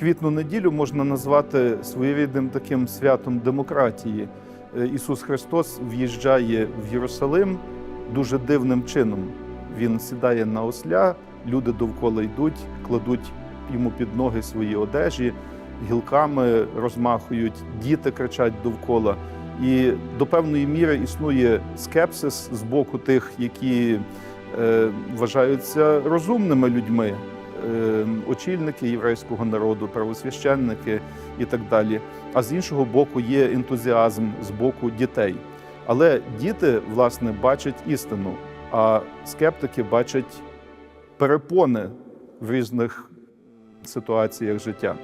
Квітну неділю можна назвати своєрідним таким святом демократії. Е, Ісус Христос в'їжджає в Єрусалим дуже дивним чином. Він сідає на осля, люди довкола йдуть, кладуть йому під ноги свої одежі, гілками розмахують, діти кричать довкола. І до певної міри існує скепсис з боку тих, які е, вважаються розумними людьми, очільники єврейського народу, правосвященники і так далі. А з іншого боку, є ентузіазм з боку дітей. Але діти, власне, бачать істину, а скептики бачать перепони в різних ситуаціях життя.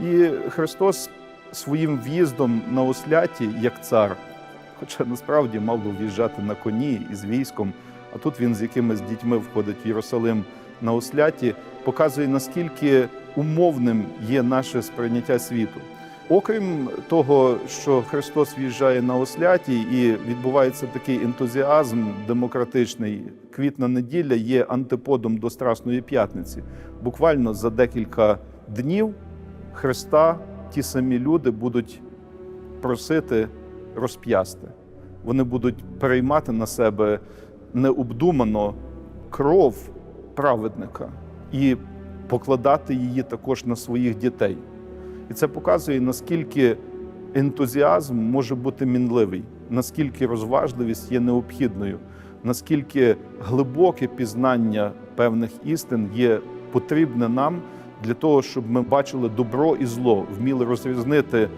І Христос своїм в'їздом на осляті як цар, хоча насправді мав би в'їжджати на коні із військом, а тут він з якимись дітьми входить в Єрусалим на осляті, показує наскільки умовним є наше сприйняття світу. Окрім того, що Христос в'їжджає на осляті і відбувається такий ентузіазм демократичний, квітна неділя є антиподом до Страсної п'ятниці. Буквально за декілька днів Христа ті самі люди будуть просити розп'ясти. Вони будуть переймати на себе необдумано кров праведника і покладати її також на своїх дітей. І це показує, наскільки ентузіазм може бути мінливий, наскільки розважливість є необхідною, наскільки глибоке пізнання певних істин є потрібне нам для того, щоб ми бачили добро і зло, вміли розрізнити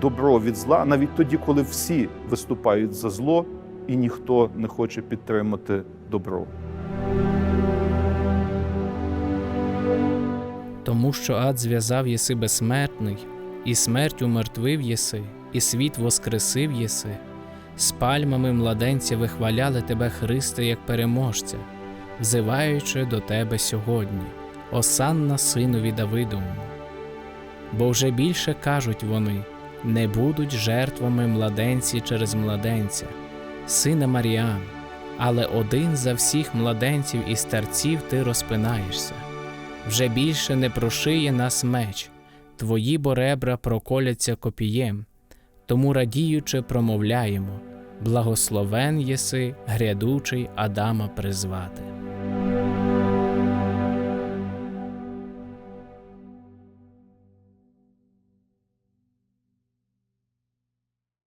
добро від зла, навіть тоді, коли всі виступають за зло і ніхто не хоче підтримати добро. Тому що ад зв'язав єси безсмертний, і смерть умертвив єси, і світ воскресив єси. З пальмами младенця вихваляли тебе, Христе, як переможця, взиваючи до тебе сьогодні, осанна синові Давидовому. Бо вже більше кажуть вони не будуть жертвами младенці через младенця, сина Маріам, але один за всіх младенців і старців ти розпинаєшся вже більше не прошиє нас меч, твої боребра проколяться копієм, тому радіючи промовляємо. Благословен єси, грядучий Адама призвати.